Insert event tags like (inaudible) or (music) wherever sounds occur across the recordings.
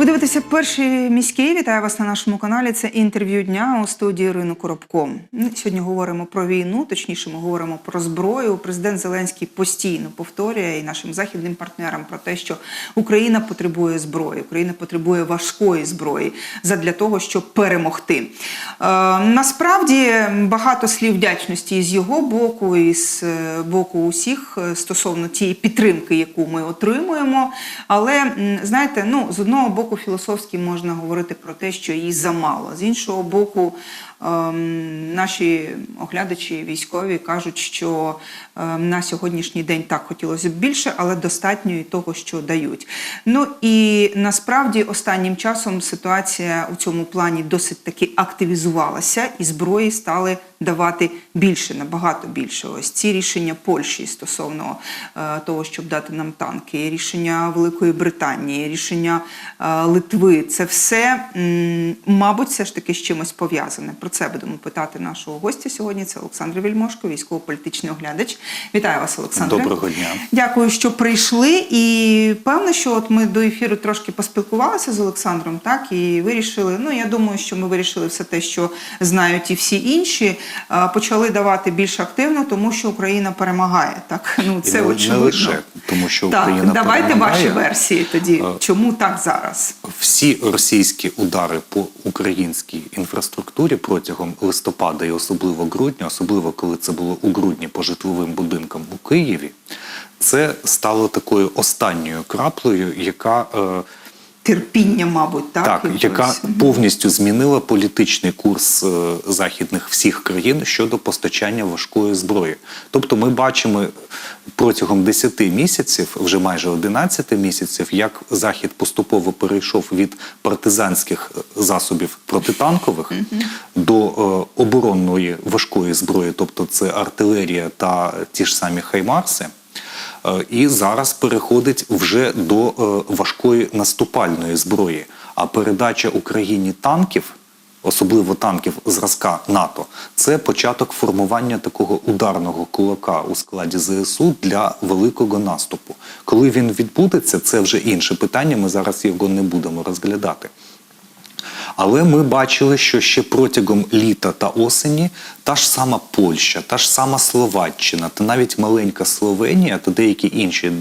Ви дивитеся перший міський. Вітаю вас на нашому каналі. Це інтерв'ю дня у студії Ірину Коробко. Сьогодні говоримо про війну, точніше, ми говоримо про зброю. Президент Зеленський постійно повторює і нашим західним партнерам про те, що Україна потребує зброї, Україна потребує важкої зброї задля того, щоб перемогти. Е, насправді багато слів вдячності з його боку, і з е, боку усіх е, стосовно тієї підтримки, яку ми отримуємо. Але знаєте, ну з одного боку, філософськи можна говорити про те, що її замало. З іншого боку, ем, наші оглядачі військові кажуть, що ем, на сьогоднішній день так хотілося б більше, але достатньо і того, що дають. Ну і насправді останнім часом ситуація у цьому плані досить таки активізувалася, і зброї стали давати більше, набагато більше. Ось ці рішення Польщі стосовно е, того, щоб дати нам танки, рішення Великої Британії, рішення е, Литви. Це все, мабуть, все ж таки з чимось пов'язане. Про це будемо питати нашого гостя сьогодні. Це Олександр Вільмошко, військово-політичний оглядач. Вітаю вас, Олександре. Доброго дня. Дякую, що прийшли. І певно, що от ми до ефіру трошки поспілкувалися з Олександром, так і вирішили. Ну я думаю, що ми вирішили все те, що знають і всі інші. А, Почали давати більш активно, тому що Україна перемагає. Так ну це І не- не лише, тому що так, Україна давайте перемагає. ваші версії тоді. Е, Чому так зараз? Всі російські удари по українській інфраструктурі протягом листопада і особливо грудня, особливо коли це було у грудні по житловим будинкам у Києві, це стало такою останньою краплею, яка е, Терпіння, мабуть, так Так, яка повністю змінила політичний курс е, західних всіх країн щодо постачання важкої зброї. Тобто, ми бачимо протягом 10 місяців, вже майже 11 місяців, як Захід поступово перейшов від партизанських е, засобів протитанкових до е, оборонної важкої зброї, тобто це артилерія та ті ж самі хаймарси. Е, і зараз переходить вже до е, важкої наступальної зброї. А передача Україні танків, особливо танків зразка НАТО, це початок формування такого ударного кулака у складі ЗСУ для великого наступу. Коли він відбудеться, це вже інше питання. Ми зараз його не будемо розглядати. Але ми бачили, що ще протягом літа та осені та ж сама Польща, та ж сама Словаччина, та навіть маленька Словенія та деякі інші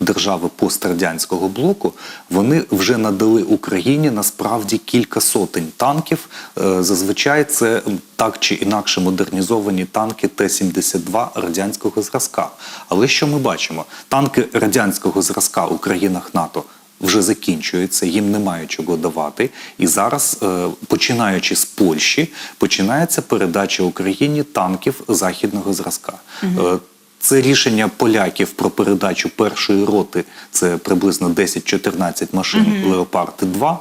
держави пострадянського блоку, вони вже надали Україні насправді кілька сотень танків. Е, Зазвичай це так чи інакше модернізовані танки Т-72 радянського зразка. Але що ми бачимо? Танки радянського зразка у країнах НАТО вже закінчується, їм немає чого давати. І зараз, е, починаючи з Польщі, починається передача Україні танків західного зразка. Е, Це рішення поляків про передачу першої роти, це приблизно 10-14 машин Леопард 2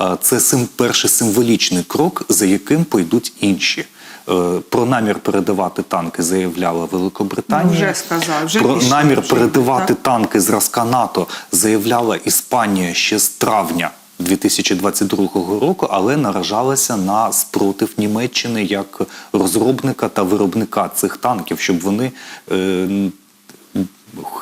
Е, Це сим, перший символічний крок, за яким пойдуть інші. Е, Про намір передавати танки заявляла Великобританія. Вже сказав, вже Про пішли, намір вже, передавати так. танки зразка НАТО заявляла Іспанія ще з травня 2022 року, але наражалася на спротив Німеччини як розробника та виробника цих танків, щоб вони е,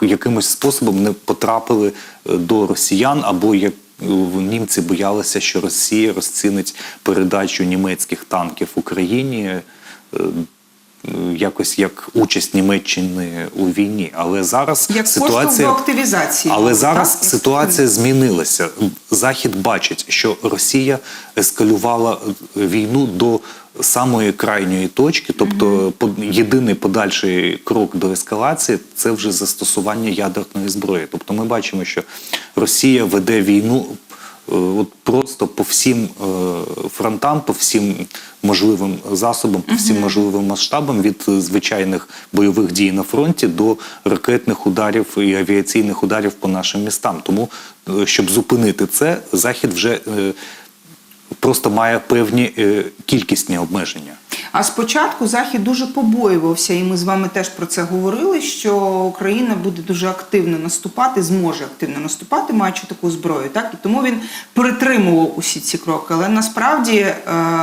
якимось способом не потрапили е, до росіян або як. Німці боялися, що Росія розцінить передачу німецьких танків Україні е, якось як участь Німеччини у війні. Але зараз Як ситуація активізації, Але зараз так? ситуація змінилася. Захід бачить, що Росія ескалювала війну до самої крайньої точки, тобто єдиний подальший крок до ескалації це вже застосування ядерної зброї. Тобто, ми бачимо, що Росія веде війну. е, От просто по всім е, фронтам, по всім можливим засобам, по всім можливим масштабам від звичайних бойових дій на фронті до ракетних ударів і авіаційних ударів по нашим містам. Тому, е, щоб зупинити це, захід вже просто має певні е, кількісні обмеження. А спочатку Захід дуже побоювався, і ми з вами теж про це говорили. Що Україна буде дуже активно наступати, зможе активно наступати, маючи таку зброю. Так і тому він притримував усі ці кроки. Але насправді, е,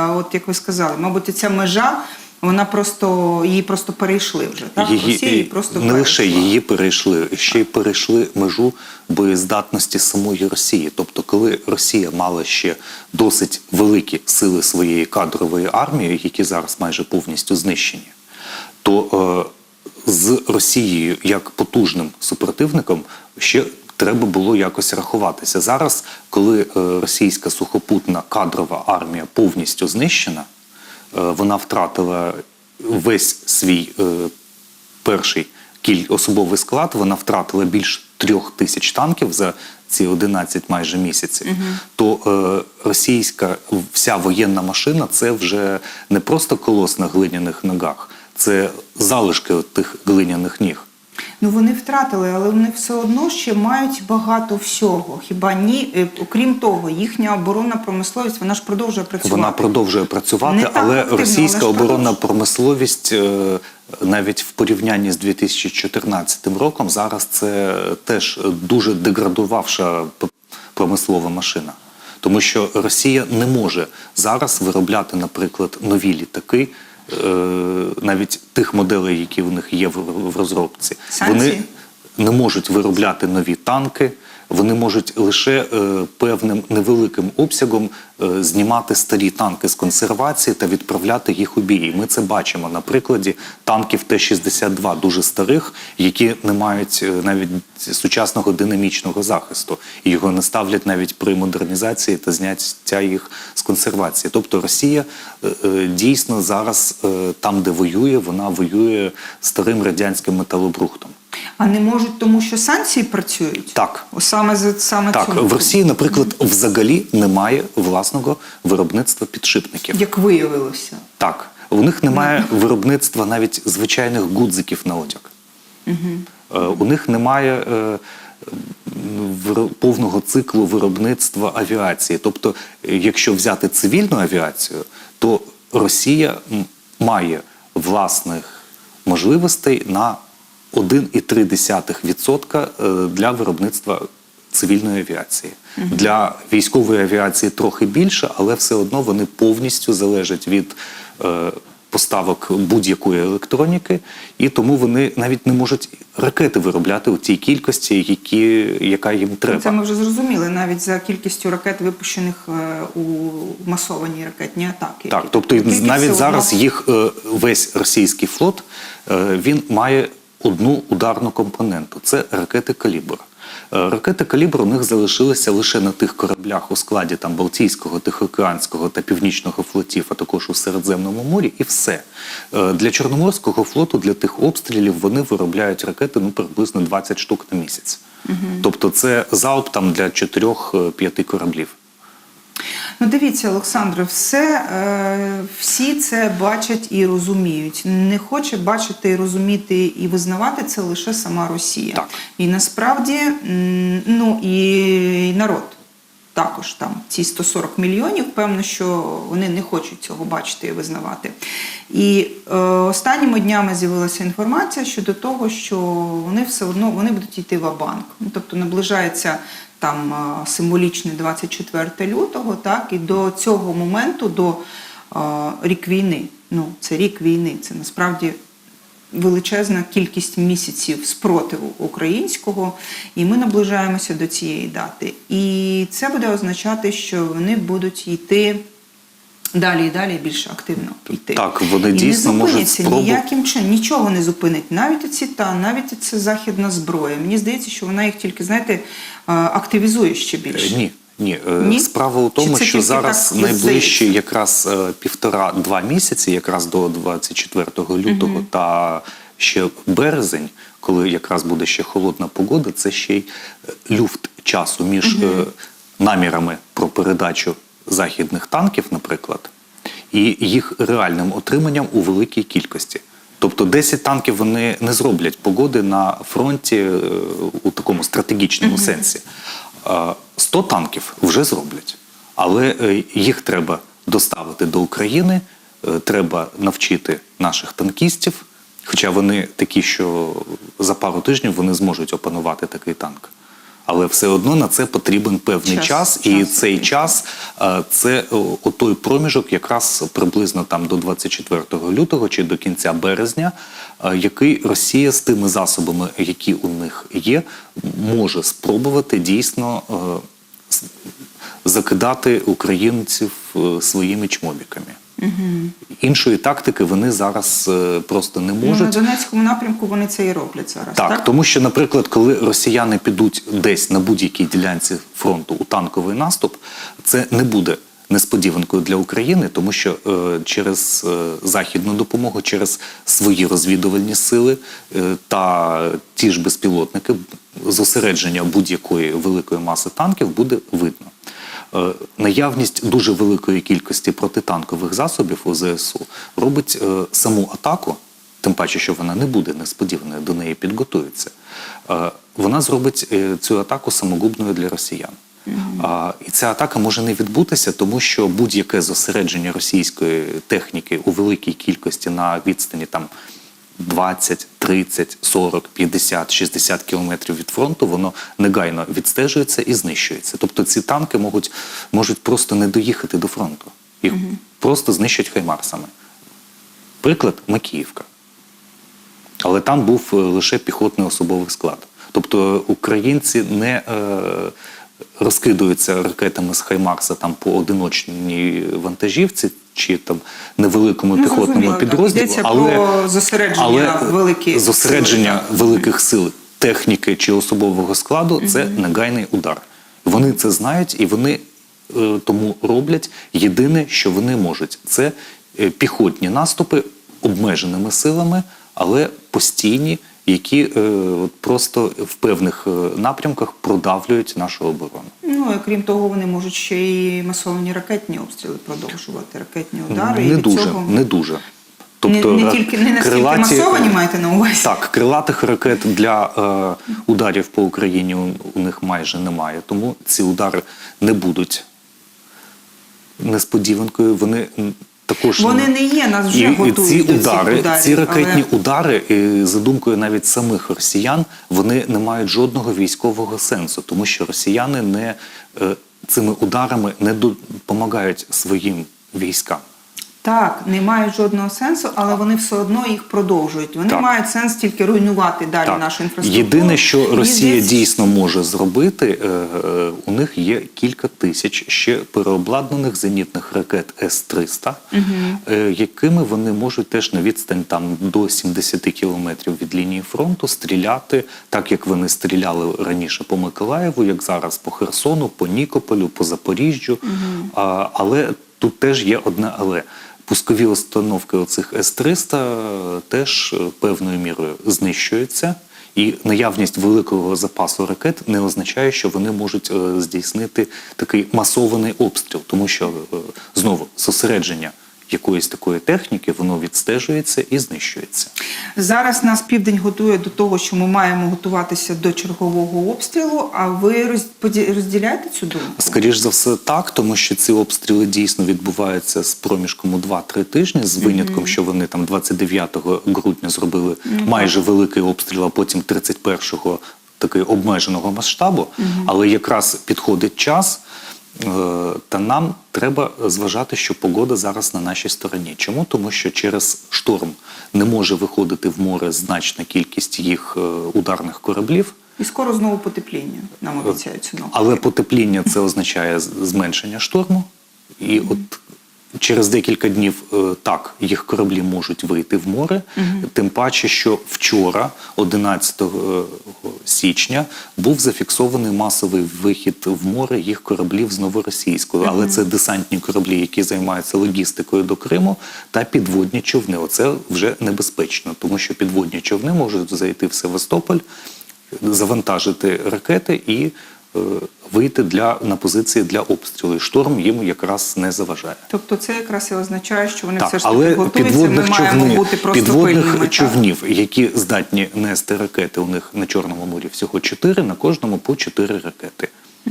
от як ви сказали, мабуть, ця межа Вона просто її просто перейшли вже. Так Росія її просто не лише її перейшли, ще й перейшли межу боєздатності самої Росії. Тобто, коли Росія мала ще досить великі сили своєї кадрової армії, які зараз майже повністю знищені, то е, з Росією як потужним супротивником ще треба було якось рахуватися. Зараз, коли е, російська сухопутна кадрова армія повністю знищена, вона втратила весь свій е, перший кіль особовий склад, вона втратила більш трьох тисяч танків за ці 11 майже місяців. То е, російська вся воєнна машина це вже не просто колос на глиняних ногах, це залишки тих глиняних ніг. Ну вони втратили, але вони все одно ще мають багато всього. Хіба ні? Е, Окрім того, їхня оборонна промисловість вона ж продовжує працювати. Вона продовжує працювати, так але активно, російська але оборонна промисловість е, навіть в порівнянні з 2014 роком зараз це теж дуже деградувавша промислова машина. Тому що Росія не може зараз виробляти, наприклад, нові літаки, навіть тих моделей, які в них є в, в розробці. Санкції? Вони не можуть виробляти нові танки. Вони можуть лише е, певним невеликим обсягом е, знімати старі танки з консервації та відправляти їх у бій. Ми це бачимо на прикладі танків Т-62, дуже старих, які не мають е, навіть сучасного динамічного захисту, і його не ставлять навіть при модернізації та зняття їх з консервації. Тобто Росія дійсно зараз там, де воює, вона воює старим радянським металобрухтом. А не можуть, тому що санкції працюють. Так. Саме саме Так, цьому. в Росії, наприклад, взагалі немає власного виробництва підшипників. як виявилося. Так, у них немає виробництва навіть звичайних гудзиків на одяг. Е, У них немає е, повного циклу виробництва авіації. Тобто, якщо взяти цивільну авіацію, то Росія має власних можливостей на 1,3% е, для виробництва цивільної авіації. Для військової авіації трохи більше, але все одно вони повністю залежать від е, поставок будь-якої електроніки, і тому вони навіть не можуть ракети виробляти у тій кількості, які, яка їм треба. Це ми вже зрозуміли навіть за кількістю ракет, випущених е, у масованій ракетні атаки. Так, тобто навіть зараз їх весь російський флот він має одну ударну компоненту це ракети калібр. Е, Ракети калібр у них залишилися лише на тих кораблях у складі там Балтійського, Тихоокеанського та Північного флотів, а також у Середземному морі, і все. Е, Для Чорноморського флоту, для тих обстрілів вони виробляють ракети ну приблизно 20 штук на місяць. Тобто це залп там для 4-5 кораблів. Ну, дивіться, Олександре, все е, всі це бачать і розуміють. Не хоче бачити розуміти і визнавати це лише сама Росія. Так. І насправді, ну і народ. Також там ці 140 мільйонів, певно, що вони не хочуть цього бачити і визнавати. І е, останніми днями з'явилася інформація щодо того, що вони все одно вони будуть йти в банк. Ну, тобто наближається там е, символічне 24 лютого, так і до цього моменту, до е, рік війни. Ну, це рік війни. Це насправді величезна кількість місяців спротиву українського, і ми наближаємося до цієї дати. І це буде означати, що вони будуть йти далі і далі більш активно йти. Так, вони і дійсно не зупиняться спробу- ніяким чином, нічого не зупинить. Навіть оці та, навіть це західна зброя. Мені здається, що вона їх тільки, знаєте, активізує ще більше. Е, Ні. Ні, е, Ні? справа у тому, що зараз найближчі здається? якраз е, півтора-два місяці, якраз до 24 лютого та ще березень, коли якраз буде ще холодна погода, це ще й е, люфт часу між е, намірами про передачу західних танків, наприклад, і їх реальним отриманням у великій кількості. Тобто 10 танків вони не зроблять погоди на фронті у такому стратегічному сенсі. А 100 танків вже зроблять, але е, їх треба доставити до України, е, треба навчити наших танкістів, хоча вони такі, що за пару тижнів вони зможуть опанувати такий танк. Але все одно на це потрібен певний Час, час, і час цей час е, це о, той проміжок, якраз приблизно там до 24 лютого чи до кінця березня, е, який Росія з тими засобами, які у них є, може спробувати дійсно е, закидати українців е, своїми чмобіками. Іншої тактики вони зараз е, просто не Ну, на можуть. Донецькому напрямку вони це і роблять зараз. Так, Так, тому що, наприклад, коли росіяни підуть десь на будь-якій ділянці фронту у танковий наступ, це не буде несподіванкою для України, тому що е, через е, західну допомогу, через свої розвідувальні сили е, та ті ж безпілотники, зосередження будь-якої великої маси танків буде видно. Е, Наявність дуже великої кількості протитанкових засобів у ЗСУ робить е, саму атаку, тим паче, що вона не буде несподіваною, до неї підготуються. е, Вона зробить цю атаку самогубною для росіян. А, І ця атака може не відбутися, тому що будь-яке зосередження російської техніки у великій кількості на відстані там 20, 30, 40, 50, 60 кілометрів від фронту, воно негайно відстежується і знищується. Тобто ці танки можуть, можуть просто не доїхати до фронту. Їх просто знищать хаймарсами. Приклад Макіївка. Але там був е, лише піхотний особовий склад. Тобто українці не е, розкидуються ракетами з Хаймарса там по одиночній вантажівці чи там невеликому Ну, піхотному зрозуміло, так. Але, про зосередження але великі зосередження сили, великих сил техніки чи особового складу це негайний удар. Вони це знають і вони е, тому роблять єдине, що вони можуть. Це е, піхотні наступи обмеженими силами, але постійні, які е, просто в певних е, напрямках продавлюють нашу оборону. Ну, і крім того, вони можуть ще й масовані ракетні обстріли продовжувати, ракетні удари. і не від дуже, цього... не дуже. не, не е, тільки не настільки крилаті- масовані маєте на увазі. Так, крилатих ракет для е, ударів по Україні у, у них майже немає. Тому ці удари не будуть несподіванкою. Вони також Вони не є, нас вже і, і готують ці до цих удари, ударів, ці ракетні але- удари, і, за думкою навіть самих росіян, вони не мають жодного військового сенсу, тому що росіяни не е, цими ударами не допомагають своїм військам. Так, не мають жодного сенсу, але вони все одно їх продовжують. Вони Так. мають сенс тільки руйнувати далі Так. нашу інфраструктуру. Єдине, що Росія здається, дійсно може зробити, е, е, у них є кілька тисяч ще переобладнаних зенітних ракет С-300, е, якими вони можуть теж на відстань там до 70 кілометрів від лінії фронту стріляти, так як вони стріляли раніше по Миколаєву, як зараз по Херсону, по Нікополю, по Запоріжжю. А, але тут теж є одне але. Пускові установки оцих С-300 теж е, певною мірою знищуються, і наявність великого запасу ракет не означає, що вони можуть е, здійснити такий масований обстріл, тому що е, знову зосередження якоїсь такої техніки воно відстежується і знищується. Зараз нас південь готує до того, що ми маємо готуватися до чергового обстрілу. А ви роз- розділяєте цю думку? Скоріш за все, так, тому що ці обстріли дійсно відбуваються з проміжком у 2-3 тижні, з винятком, що вони там 29 грудня зробили майже великий обстріл, а потім 31-го такий обмеженого масштабу. Але якраз підходить час. Е, Та нам треба зважати, що погода зараз на нашій стороні. Чому? Тому що через шторм не може виходити в море значна кількість їх е, ударних кораблів. І скоро знову потепління. Нам обіцяють синоптики. Але потепління це означає зменшення шторму. І от через декілька днів е, так їх кораблі можуть вийти в море. Тим паче, що вчора, 11 січня, був зафіксований масовий вихід в море їх кораблів з новоросійською. Але це десантні кораблі, які займаються логістикою до Криму, та підводні човни. Оце вже небезпечно, тому що підводні човни можуть зайти в Севастополь завантажити ракети і е, вийти для на позиції для обстрілу. І Шторм їм якраз не заважає. Тобто це якраз і означає, що вони Так, все ж таки але готуються. Ми підводних маємо човнів, бути просто підводних пильними. так. човнів, які здатні нести ракети, у них на Чорному морі всього чотири, на кожному по чотири ракети. Е,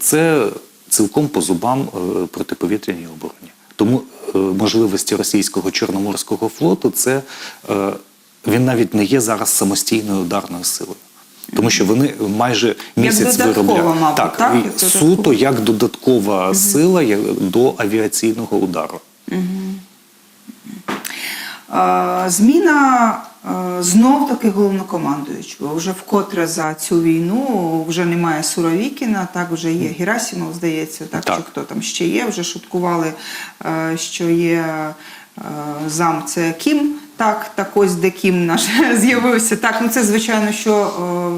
Це цілком по зубам е, протиповітряній обороні. Тому е, можливості російського чорноморського флоту це е, він навіть не є зараз самостійною ударною силою. Тому що вони майже місяць додаткова, виробляють мабуть, так, так? і Як додаткова. суто як додаткова сила до авіаційного удару. Е, Зміна знов таки головнокомандуючого. Вже вкотре за цю війну вже немає Суровікіна, так вже є Герасимов, здається, так, Так. чи хто там ще є. Вже шуткували, що є зам це Кім. Так, так ось де Кім наш (laughs) з'явився. Так, ну це звичайно, що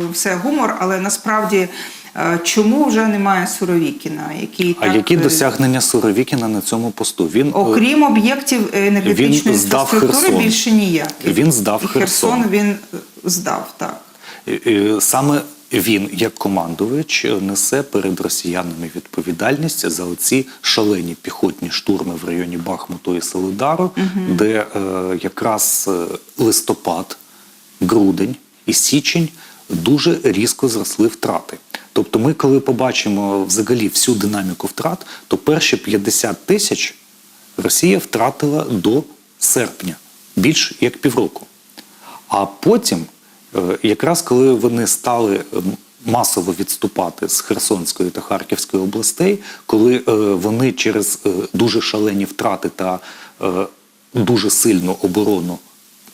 е, все гумор, але насправді. е, Чому вже немає Суровікіна, який А так, які е, досягнення Суровікіна на цьому посту? Він Окрім об'єктів енергетичної Він здав Херсон. більше ніяких. Він здав І Херсон. Херсон. він здав, так. Саме він, як командувач, несе перед росіянами відповідальність за оці шалені піхотні штурми в районі Бахмуту і Солидару, де е, якраз е, листопад, грудень і січень дуже різко зросли втрати. Тобто, ми, коли побачимо взагалі всю динаміку втрат, то перші 50 тисяч Росія втратила до серпня, більш як півроку. А потім, якраз коли вони стали е, масово відступати з Херсонської та Харківської областей, коли е, вони через е, дуже шалені втрати та е, дуже сильну оборону,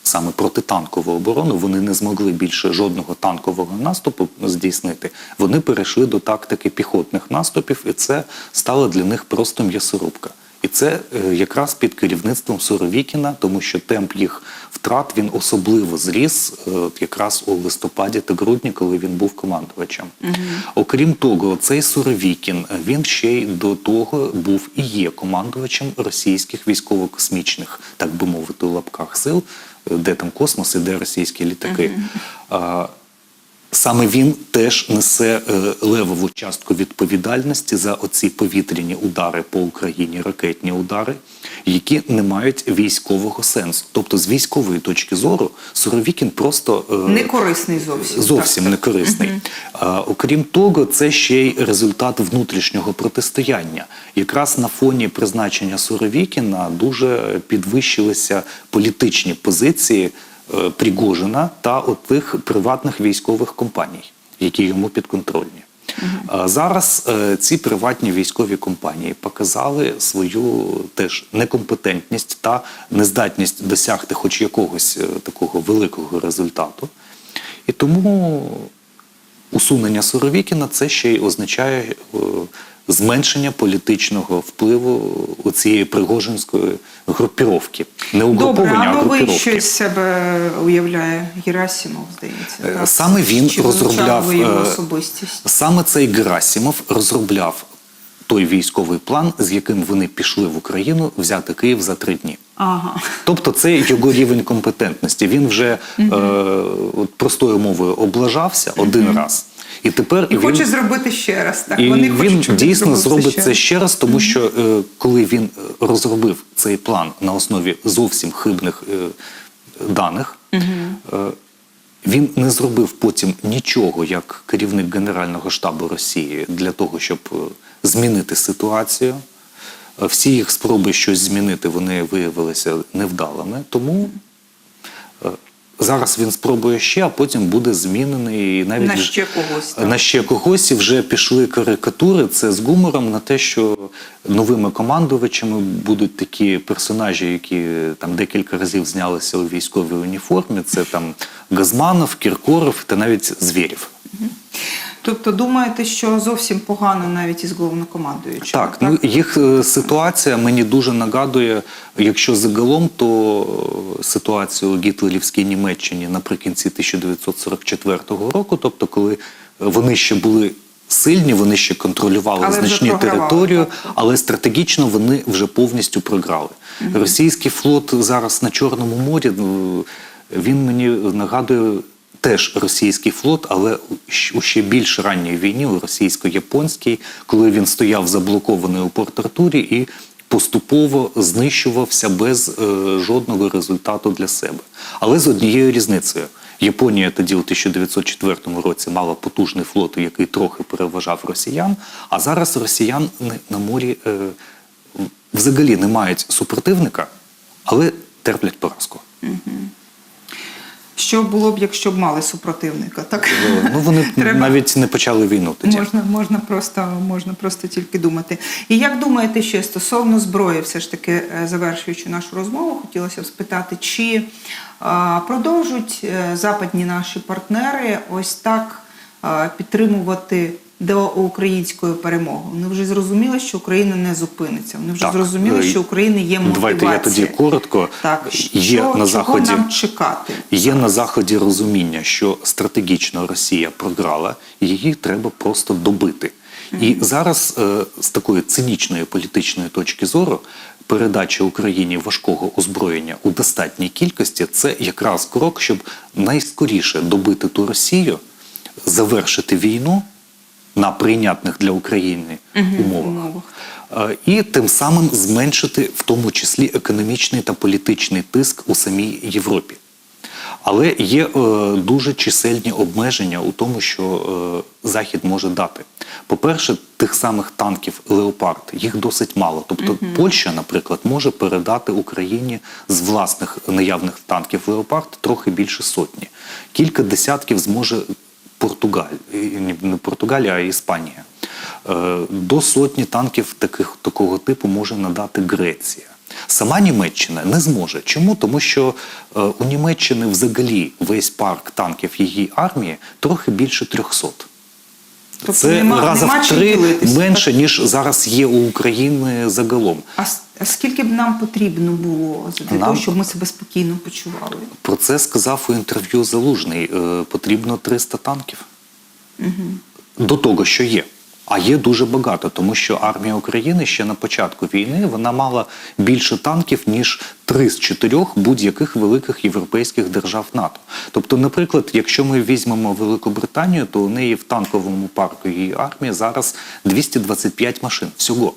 саме протитанкову оборону, вони не змогли більше жодного танкового наступу здійснити. Вони перейшли до тактики піхотних наступів, і це стало для них просто м'ясорубка. І це е, якраз під керівництвом Суровікіна, тому що темп їх втрат він особливо зріс е, от якраз у листопаді та грудні, коли він був командувачем. Окрім того, цей Суровікін він ще й до того був і є командувачем російських військово-космічних, так би мовити, у лапках сил, е, де там космос і де російські літаки. А, Саме він теж несе е, левову частку відповідальності за оці повітряні удари по Україні, ракетні удари, які не мають військового сенсу. Тобто, з військової точки зору, Суровікін просто е, Не корисний зовсім. зовсім так, не корисний. Окрім того, це ще й результат внутрішнього протистояння. Якраз на фоні призначення Суровікіна дуже підвищилися політичні позиції Пригожина та отих приватних військових компаній, які йому підконтрольні. А Зараз е, ці приватні військові компанії показали свою теж некомпетентність та нездатність досягти хоч якогось е, такого великого результату. І тому усунення Суровікіна це ще й означає е, зменшення політичного впливу у цієї пригожинської групіровки. Не Добре, угруповання, а а новий групіровки. щось себе уявляє Герасимов, здається. Е, так? саме він Чи розробляв, е, особистість. Саме цей Герасимов розробляв той військовий план, з яким вони пішли в Україну взяти Київ за три дні. Ага. Тобто це його рівень компетентності. Він вже е, от простою мовою облажався один раз. І тепер І він, хоче зробити ще раз. Так, і вони він хочуть, дійсно зробить ще це ще раз, тому що е, коли він е, розробив цей план на основі зовсім хибних е, даних, е, він не зробив потім нічого як керівник Генерального штабу Росії для того, щоб е, змінити ситуацію. Е, Всі їх спроби щось змінити вони виявилися невдалими. Тому зараз він спробує ще, а потім буде змінений і навіть На ще когось, так. на ще когось і вже пішли карикатури. Це з гумором на те, що новими командувачами будуть такі персонажі, які там декілька разів знялися у військовій уніформі. Це там Газманов, Кіркоров та навіть Звєрів. Тобто думаєте, що зовсім погано навіть із головнокомандуючим? Так, ну їх е, ситуація мені дуже нагадує, якщо загалом, то е, ситуацію у гітлерівській Німеччині наприкінці 1944 року, тобто, коли вони ще були. Сильні, вони ще контролювали Але значні так. але стратегічно вони вже повністю програли. Російський флот зараз на Чорному морі. ну, Він мені нагадує теж російський флот, але у ще більш ранній війні, у російсько-японській, коли він стояв заблокований у Порт-Артурі і поступово знищувався без е, жодного результату для себе. Але з однією різницею. Японія тоді у 1904 році мала потужний флот, який трохи переважав росіян, а зараз росіян на- морі е, взагалі не мають супротивника, але терплять поразку. Що що було б, якщо б мали супротивника. Так Ну вони (laughs) Треба- навіть не почали війну тоді. можна, можна просто можна просто тільки думати. І як думаєте, ще стосовно зброї, все ж таки е, завершуючи нашу розмову, хотілося б спитати, чи а, продовжують е, западні наші партнери ось так а, підтримувати до української перемоги? Вони вже зрозуміли, що Україна не зупиниться. Вони вже Так, зрозуміли, е, що України є мотивація. Давайте я тоді коротко. Так, Є що, на заході чого нам чекати? Є на заході розуміння, що стратегічно Росія програла, її треба просто добити. І зараз е, з такої цинічної політичної точки зору передача Україні важкого озброєння у достатній кількості це якраз крок, щоб найскоріше добити ту Росію, завершити війну на прийнятних для України умовах. умовах. Е, І тим самим зменшити в тому числі економічний та політичний тиск у самій Європі. Але є е, дуже чисельні обмеження у тому, що е, Захід може дати. По-перше, тих самих танків Леопард їх досить мало. Тобто Польща, наприклад, може передати Україні з власних наявних танків Леопард трохи більше сотні. Кілька десятків зможе Португалія, не Португалія, а Іспанія. Е, До сотні танків таких, такого типу може надати Греція. Сама Німеччина не зможе. Чому? Тому що е, у Німеччини взагалі весь парк танків її армії трохи більше 300. Тобто Це нема- раза нема в три менше, ніж зараз є у України загалом. А, а скільки б нам потрібно було для Нам- того, щоб ми себе спокійно почували? Про це сказав у інтерв'ю Залужний. Е, Потрібно 300 танків. До того, що є. А є дуже багато, тому що армія України ще на початку війни вона мала більше танків, ніж три з чотирьох будь-яких великих європейських держав НАТО. Тобто, наприклад, якщо ми візьмемо Великобританію, то у неї в танковому парку її армії зараз 225 машин всього.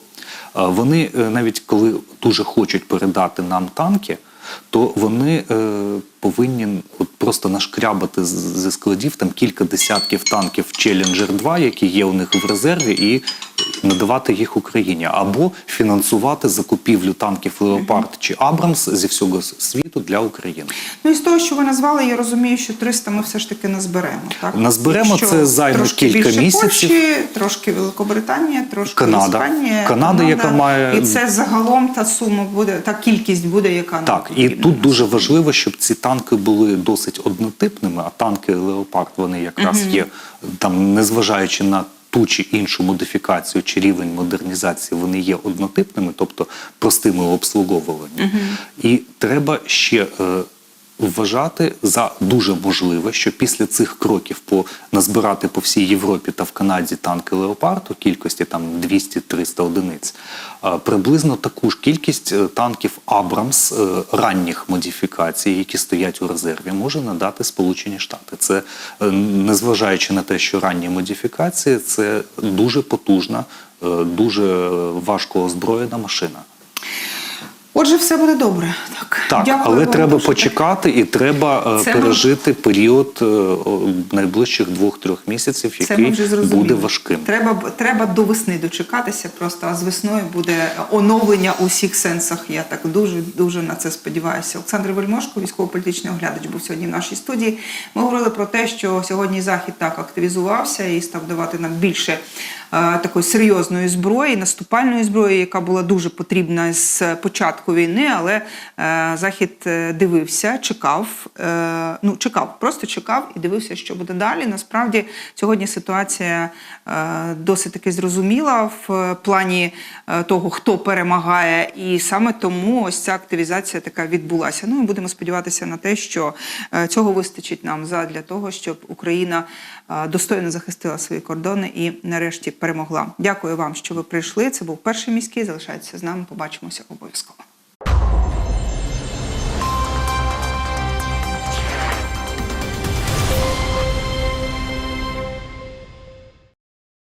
Е, Вони е, навіть коли дуже хочуть передати нам танки, то вони е, повинні от просто нашкрябати зі складів там кілька десятків танків Challenger 2, які є у них в резерві, і надавати їх Україні, або фінансувати закупівлю танків Леопард чи Абрамс зі всього світу для України. Ну і з того, що ви назвали, я розумію, що 300 ми все ж таки назберемо. Так Назберемо, це займе трошки кілька більше місяців. Польщі, трошки Великобританія, трошки Канада. Іспанія, Канада, яка має- і це загалом та сума буде, та кількість буде, яка Так, і тут дуже важливо, щоб ці танки були досить однотипними, а танки Леопард вони якраз є там, незважаючи на ту чи іншу модифікацію чи рівень модернізації, вони є однотипними, тобто простими обслуговування. Угу. І треба ще. Е, Вважати за дуже можливе, що після цих кроків по назбирати по всій Європі та в Канаді танки Леопард у кількості там 200-300 одиниць, приблизно таку ж кількість е, танків Абрамс е, ранніх модифікацій, які стоять у резерві, може надати Сполучені Штати. Це е, незважаючи на те, що ранні модифікації, це дуже потужна, дуже важко озброєна машина. Отже, все буде добре. Так, Так, Дякую але вам треба дуже. почекати і треба е, Це ми- пережити період е, найближчих двох-трьох місяців, Це ми який буде важким. Треба, треба до весни дочекатися, просто а з весною буде оновлення у всіх сенсах. Я так дуже дуже на це сподіваюся. Олександр Вельмошко, військово-політичний оглядач, був сьогодні в нашій студії. Ми говорили про те, що сьогодні захід так активізувався і став давати нам більше е, такої серйозної зброї, наступальної зброї, яка була дуже потрібна з початку війни, але е, захід е, дивився, чекав. Е, ну чекав, просто чекав і дивився, що буде далі. Насправді сьогодні ситуація е, досить таки зрозуміла в плані е, того, хто перемагає, і саме тому ось ця активізація така відбулася. Ну і будемо сподіватися на те, що е, цього вистачить нам задля того, щоб Україна е, достойно захистила свої кордони і нарешті перемогла. Дякую вам, що ви прийшли. Це був перший міський. Залишайтеся з нами. Побачимося обов'язково.